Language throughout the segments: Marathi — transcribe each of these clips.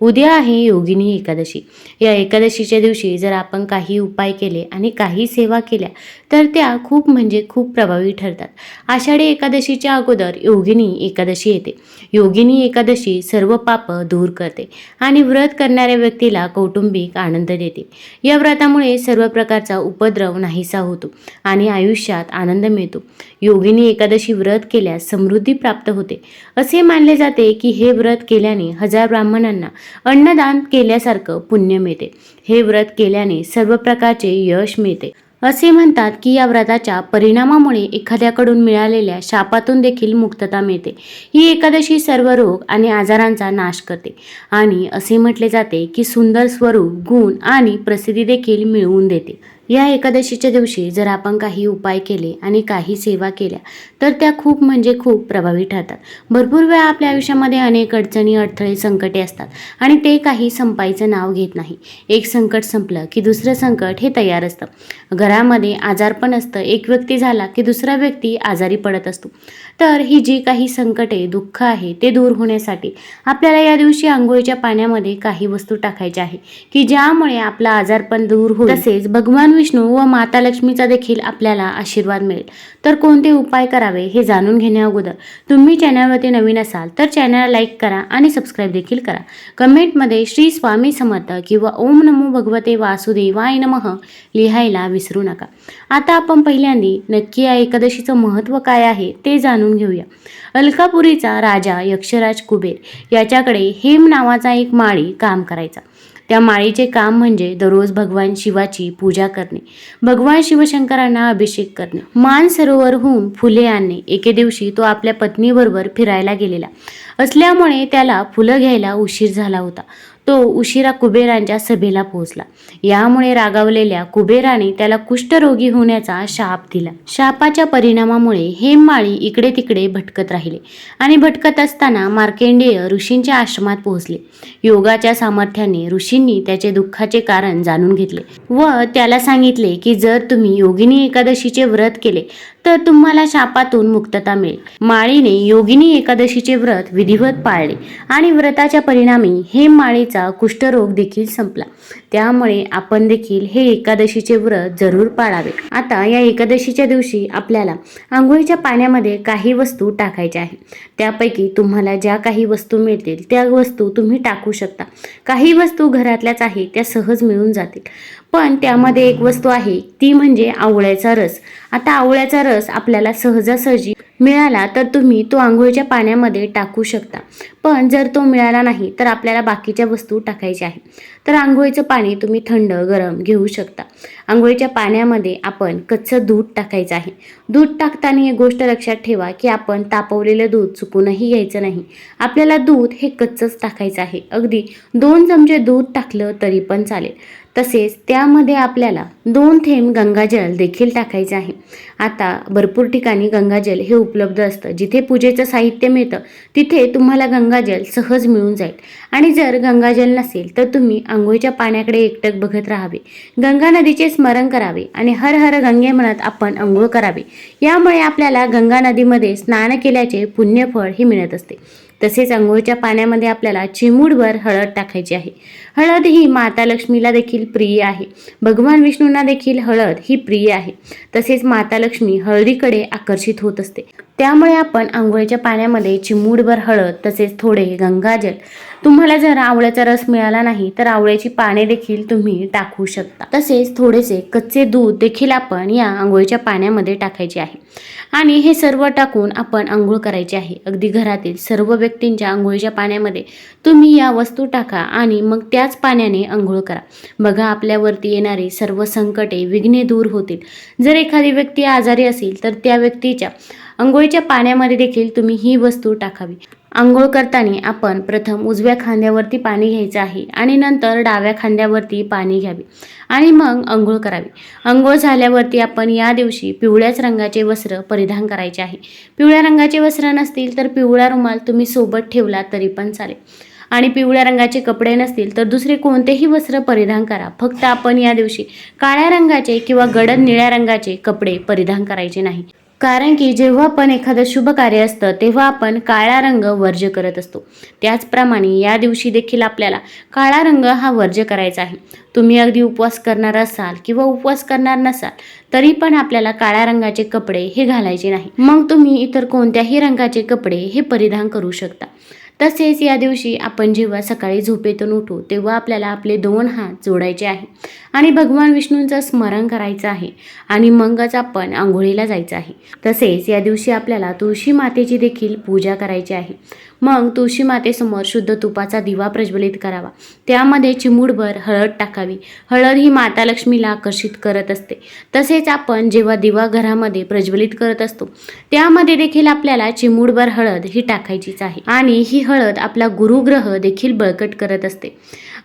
उद्या आहे योगिनी एकादशी. या एकादशीच्या दिवशी जर आपण काही उपाय केले आणि काही सेवा केल्या तर त्या खूप म्हणजे खूप प्रभावी ठरतात. आषाढी एकादशीच्या अगोदर योगिनी एकादशी येते. योगिनी एकादशी सर्व पाप दूर करते आणि व्रत करणाऱ्या व्यक्तीला कौटुंबिक आनंद देते. या व्रतामुळे सर्व प्रकारचा उपद्रव नाहीसा होतो आणि आयुष्यात आनंद मिळतो. योगिनी एकादशी व्रत केल्यास समृद्धी प्राप्त होते. असे मानले जाते की हे व्रत केल्याने हजार ब्राह्मणांना अन्नदान केल्यासारखं पुण्य मिळते. हे व्रत केल्याने सर्व प्रकारचे यश मिळते. असे म्हणतात की या व्रताच्या परिणामामुळे एखाद्याकडून मिळालेल्या शापातून देखील मुक्तता मिळते. ही एकादशी सर्व रोग आणि आजारांचा नाश करते. आणि असे म्हटले जाते की सुंदर स्वरूप गुण आणि प्रसिद्धी देखील मिळवून देते. या एकादशीच्या दिवशी जर आपण काही उपाय केले आणि काही सेवा केल्या तर त्या खूप म्हणजे खूप प्रभावी ठरतात. भरपूर वेळा आपल्या आयुष्यामध्ये अनेक अडचणी अडथळे संकटे असतात आणि ते काही संपायचं नाव घेत नाही. एक संकट संपलं की दुसरं संकट हे तयार असतं. घरामध्ये आजारपण असतं. एक व्यक्ती झाला की दुसरा व्यक्ती आजारी पडत असतो. तर ही जी काही संकटे दुःख आहे ते दूर होण्यासाठी आपल्याला या दिवशी आंघोळीच्या पाण्यामध्ये काही वस्तू टाकायच्या आहे की ज्यामुळे आपला आजारपण दूर होईल. तसेच भगवान विष्णू व माता लक्ष्मीचा देखील आपल्याला आशीर्वाद मिळेल. तर कोणते उपाय करावे हे जाणून घेण्या अगोदर तुम्ही चॅनलवरती नवीन असाल तर चॅनलला लाईक करा आणि सबस्क्राईब देखील करा. कमेंटमध्ये श्री स्वामी समर्थ किंवा ओम नमो भगवते वासुदेवाय नमः लिहायला विसरू नका. आता आपण पहिल्यांदी नक्की या एकादशीचं महत्त्व काय आहे ते जाणून घेऊया. अलकापुरीचा राजा यक्षराज कुबेर याच्याकडे हेम नावाचा एक माळी काम करायचा. त्या माळीचे काम म्हणजे दररोज भगवान शिवाची पूजा करणे भगवान शिवशंकरांना अभिषेक करणे. मान सरोवरहून फुले आणणे. एके दिवशी तो आपल्या पत्नीबरोबर फिरायला गेलेला. असल्यामुळे त्याला फुलं घ्यायला उशीर झाला होता. तो उशिरा कुबेरांच्या सभेला पोहोचला. यामुळे रागावलेल्या कुबेराने त्याला कुष्ठरोगी होण्याचा शाप दिला. शापाच्या परिणामामुळे हे माळी इकडे तिकडे भटकत राहिले आणि भटकत असताना मार्केंडेय ऋषींच्या आश्रमात पोहोचले. योगाच्या सामर्थ्याने ऋषींनी त्याचे दुःखाचे कारण जाणून घेतले व त्याला सांगितले की जर तुम्ही योगिनी एकादशीचे व्रत केले तर तुम्हाला शापातून मुक्तता मिळेल. माळीने योगिनी एकादशीचे व्रत विधिवत पाळले आणि व्रताच्या परिणामी हे माळीचा कुष्ठरोग देखील संपला. त्यामुळे आपण देखील हे एकादशीचे व्रत जरूर पाळावे. आता या एकादशीच्या दिवशी आपल्याला आंघोळीच्या पाण्यामध्ये काही वस्तू टाकायच्या आहे त्यापैकी तुम्हाला ज्या काही वस्तू मिळतील त्या वस्तू तुम्ही टाकू शकता. काही वस्तू घरातल्याच आहे त्या सहज मिळून जातील. पण त्यामध्ये एक वस्तू आहे ती म्हणजे आवळ्याचा रस. आता आवळ्याचा रस रस आपल्याला सहजासहजी मिळाला तर तुम्ही तो आंघोळीच्या पाण्यामध्ये टाकू शकता. पण जर तो मिळाला नाही तर आपल्याला बाकीच्या वस्तू टाकायच्या आहे तर आंघोळीचं पाणी तुम्ही थंड गरम घेऊ शकता. आंघोळीच्या पाण्यामध्ये आपण कच्चं दूध टाकायचं आहे. दूध टाकताना एक गोष्ट लक्षात ठेवा की आपण तापवलेलं दूध चुकूनही घ्यायचं नाही. आपल्याला दूध हे कच्चंच टाकायचं आहे. अगदी दोन चमचे दूध टाकलं तरी पण चालेल. तसेच त्यामध्ये आपल्याला दोन थेंब गंगाजल देखील टाकायचे आहे. आता भरपूर ठिकाणी गंगाजल हे उपलब्ध असतं. जिथे पूजेचं साहित्य मिळतं तिथे तुम्हाला गंगाजल सहज मिळून जाईल. आणि जर गंगाजल नसेल तर तुम्ही आंघोळीच्या पाण्याकडे एकटक बघत राहावे. गंगा नदीचे स्मरण करावे आणि हर हर गंगे म्हणत आपण आंघोळ करावे. यामुळे आपल्याला गंगा नदीमध्ये स्नान केल्याचे पुण्यफळ हे मिळत असते. तसेच आंघोळच्या पाण्यामध्ये आपल्याला चिमूडभर हळद टाकायची आहे. हळद ही माता लक्ष्मीला देखील प्रिय आहे. भगवान विष्णूंना देखील हळद ही प्रिय आहे. तसेच माता लक्ष्मी हळदीकडे आकर्षित होत असते. त्यामुळे आपण आंघोळीच्या पाण्यामध्ये चिमूडभर हळद तसेच थोडे गंगाजल. तुम्हाला जर आवळ्याचा रस मिळाला नाही तर आवळ्याची पाने देखील तुम्ही टाकू शकता. तसेच थोडेसे कच्चे दूध देखील आपण या आंघोळीच्या पाण्यामध्ये टाकायचे आहे. आणि हे सर्व टाकून आपण आंघोळ करायची आहे. अगदी घरातील सर्व व्यक्तींच्या आंघोळीच्या पाण्यामध्ये तुम्ही या वस्तू टाका आणि मग त्याच पाण्याने आंघोळ करा. बघा आपल्यावरती येणारी सर्व संकटे विघ्ने दूर होतील. जर एखादी व्यक्ती आजारी असेल तर त्या व्यक्तीच्या आंघोळीच्या पाण्यामध्ये देखील तुम्ही ही वस्तू टाकावी. आंघोळ करताना आपण प्रथम उजव्या खांद्यावरती पाणी घ्यायचं आहे आणि नंतर डाव्या खांद्यावरती पाणी घ्यावे आणि मग आंघोळ करावी. आंघोळ झाल्यावरती आपण या दिवशी पिवळ्याच रंगाचे वस्त्र परिधान करायचे आहे. पिवळ्या रंगाचे वस्त्र नसतील तर पिवळा रुमाल तुम्ही सोबत ठेवला तरी पण चालेल. आणि पिवळ्या रंगाचे कपडे नसतील तर दुसरे कोणतेही वस्त्र परिधान करा. फक्त आपण या दिवशी काळ्या रंगाचे किंवा गडद निळ्या रंगाचे कपडे परिधान करायचे नाही. कारण की जेव्हा पण एखादं शुभ कार्य असतं तेव्हा आपण काळा रंग वर्ज्य करत असतो. त्याचप्रमाणे या दिवशी देखील आपल्याला काळा रंग हा वर्ज्य करायचा आहे. तुम्ही अगदी उपवास करणार असाल किंवा उपवास करणार नसाल तरी पण आपल्याला काळ्या रंगाचे कपडे हे घालायचे नाही. मग तुम्ही इतर कोणत्याही रंगाचे कपडे हे परिधान करू शकता. तसेच या दिवशी आपण जेव्हा सकाळी झोपेतून उठू तेव्हा आपल्याला आपले दोन हात जोडायचे आहे. आणि भगवान विष्णूंचं स्मरण करायचं आहे आणि मगच आपण आंघोळीला जायचं आहे. तसेच या दिवशी आपल्याला तुळशी मातेची देखील पूजा करायची आहे. मग तुळशी मातेसमोर शुद्ध तुपाचा दिवा प्रज्वलित करावा. त्यामध्ये चिमूडभर हळद टाकावी. हळद ही माता लक्ष्मीला आकर्षित करत असते. तसेच आपण जेव्हा दिवा घरामध्ये प्रज्वलित करत असतो त्यामध्ये देखील आपल्याला चिमूडभर हळद ही टाकायचीच आहे. आणि ही हळद आपला गुरुग्रह देखील बळकट करत असते.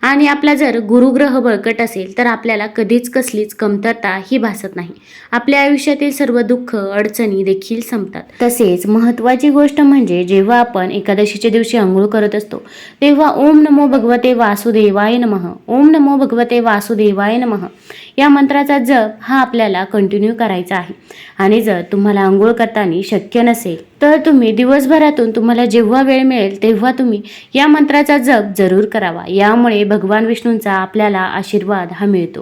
आणि आपला जर गुरुग्रह बळकट असेल तर आपल्याला कधीच कसलीच कमतरता ही भासत नाही. आपल्या आयुष्यातील सर्व दुःख अडचणी देखील संपतात. तसेच महत्त्वाची गोष्ट म्हणजे जेव्हा आपण एकादशीच्या दिवशी आंघोळ करत असतो तेव्हा ओम नमो भगवते वासुदेवाय नमः. ओम नमो भगवते वासुदेवाय नमः. या मंत्राचा जप हा आपल्याला कंटिन्यू करायचा आहे. आणि जर तुम्हाला आंघोळ करताना शक्य नसेल तर तुम्ही दिवसभरातून तुम्हाला जेव्हा वेळ मिळेल तेव्हा तुम्ही या मंत्राचा जप जरूर करावा. यामुळे भगवान विष्णूंचा आपल्याला आशीर्वाद हा मिळतो.